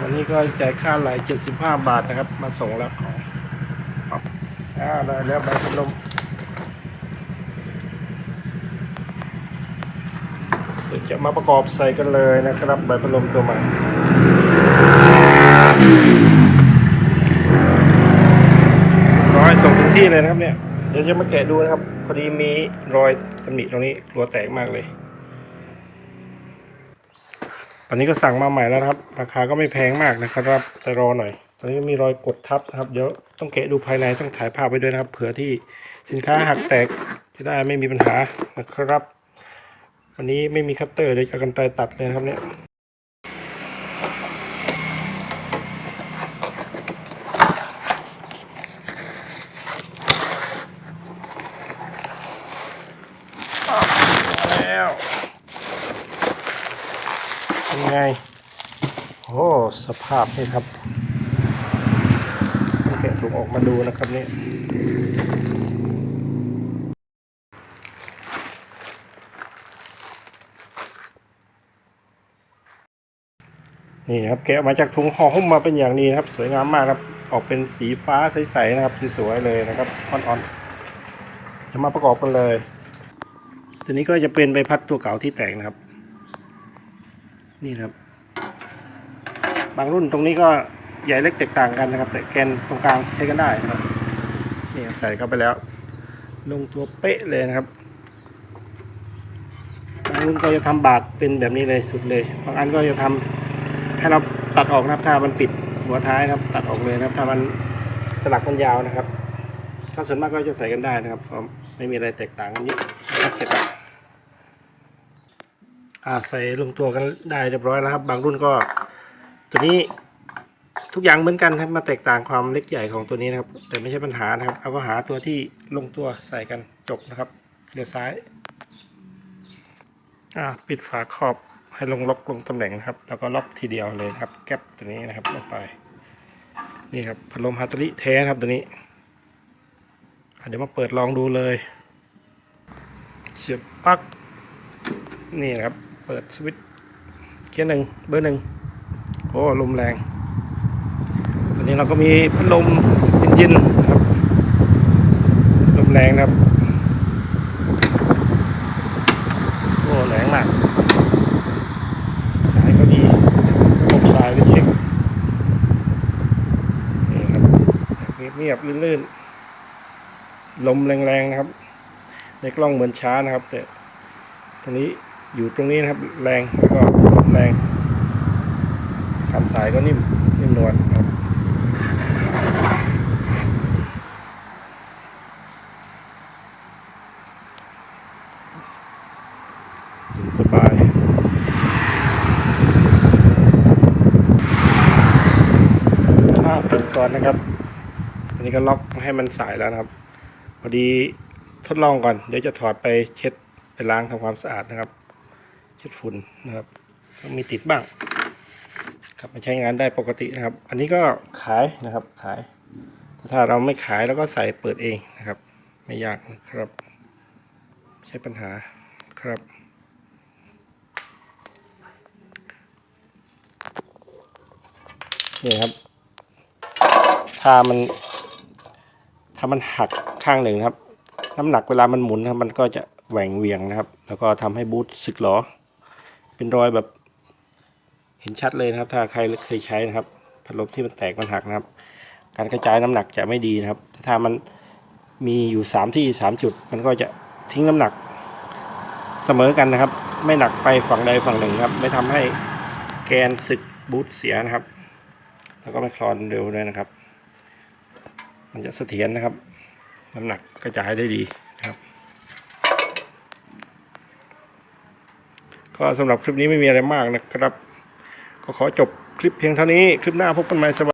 วันนี้ก็จ่ายค่าไหล75บาทนะครับ มาส่งแล้วของครับอ่าได้แล้วใบพัดลมเดี๋ยวจะมาประกอบใส่กันเลยนะครับใบพัดลมตัวใหม่ร้อยส่งถึงที่เลยนะครับเนี่ยเดี๋ยวจะมาแกะดูนะครับ พอดีมีรอยตำหนิตรงนี้กลัวแตกมากเลยตอนนี้ก็สั่งมาใหม่แล้วครับ ราคาก็ไม่แพงมากนะครับแต่รอหน่อย ตอนนี้มีรอยกดทับนะครับ เดี๋ยวต้องแกะดูภายในต้องถ่ายภาพไว้ด้วยนะครับ เผื่อที่สินค้าหักแตกจะได้ไม่มีปัญหานะครับ วันนี้ไม่มีคัตเตอร์เดี๋ยวจะเอากันไกตัดเลยนะครับเนี่ยแล้วเป็นไง โอ้สภาพนี่ครับแกะถุงออกมาดูนะครับนี่นี่ครับแกะมาจากถุงห่อหุ้มมาเป็นอย่างนี้นะครับ สวยงามมากครับ ออกเป็นสีฟ้าใสๆนะครับสวยๆเลยนะครับอ่อนๆจะมาประกอบกันเลย ตัวนี้ก็จะเป็นใบพัดตัวเก่าที่แตกนะครับ นี่ครับ บางรุ่นตรงนี้ก็ใหญ่เล็กแตกต่างกันนะครับ แต่แกนตรงกลางใช้กันได้นะครับนี่ใส่เข้าไปแล้ว ลงตัวเป๊ะเลยนะครับบางรุ่นก็จะทำบาดเป็นแบบนี้เลยสุดเลย บางอันก็จะทำให้เราตัดออกนะครับถ้ามันปิดหัวท้ายนะครับ ตัดออกเลยนะครับ ถ้ามันสลักมันยาวนะครับก็ส่วนมากก็จะใส่กันได้นะครับเพราะไม่มีอะไรแตกต่างกันเยอะก็เสร็จแล้วอ่าใส่ลงตัวกันได้เรียบร้อยแล้วครับ บางรุ่นก็ ตัวนี้ทุกอย่างเหมือนกันครับมาแตกต่างความเล็กใหญ่ของตัวนี้นะครับ แต่ไม่ใช่ปัญหานะครับ เอาก็หาตัวที่ลงตัวใส่กันจบนะครับเลี้ยวซ้ายอ่าปิดฝาครอบให้ลงล็อกลงตำแหน่งนะครับ แล้วก็ล็อกทีเดียวเลยครับ แก๊ปตัวนี้นะครับลงไป นี่ครับพัดลมฮาตาริแท้นครับตัวนี้เดี๋ยวมาเปิดลองดูเลยเสียบปลั๊กนี่นะครับ เปิดสวิตช์เกียร์หนึ่งเบอร์หนึ่ง โอ้ลมแรงตอนนี้เราก็มีพัดลมเย็นๆนะครับลมแรงนะครับโอ้แรงมากสายก็ดีระบบสายไปเช็คนี่ครับเงียบๆลื่นๆลมแรงๆนะครับ ในกล้องเหมือนช้านะครับ แต่ตรงนี้อยู่ตรงนี้นะครับ แรงแล้วก็แรง ขันสายก็นิ่มนิ่มนวลครับสบายถ้าถึงก่อนนะครับตอนนี้ก็ล็อกให้มันสายแล้วนะครับ พอดีทดลองก่อน เดี๋ยวจะถอดไปเช็ดไปล้างทำความสะอาดนะครับ เช็ดฝุ่นนะครับ ต้องมีติดบ้าง กลับมาใช้งานได้ปกตินะครับ อันนี้ก็ขายนะครับขาย ถ้าเราไม่ขายแล้วก็ใส่เปิดเองนะครับ ไม่ยากนะครับ ใช้ปัญหาครับนี่ครับ ถ้ามัน ถ้ามันหักข้างหนึ่งนะครับ น้ำหนักเวลามันหมุนนะครับ มันก็จะแหว่งเวียงนะครับ แล้วก็ทำให้บูทสึกหรอ เป็นรอยแบบ เห็นชัดเลยนะครับ ถ้าใครเคยใช้นะครับ พัดลมที่มันแตกมันหักนะครับ การกระจายน้ำหนักจะไม่ดีนะครับ ถ้ามันมีอยู่สามที่สามจุด มันก็จะทิ้งน้ำหนักเสมอกันนะครับ ไม่หนักไปฝั่งใดฝั่งหนึ่งครับ ไม่ทำให้แกนสึกบูทเสียนะครับ แล้วก็ไม่คลอนเร็วด้วยนะครับ มันจะเสถียรนะครับ น้ำหนักกระจายได้ดีนะครับ ก็สำหรับคลิปนี้ไม่มีอะไรมากนะครับ ก็ขอจบคลิปเพียงเท่านี้ คลิปหน้าพบกันใหม่สวัสดี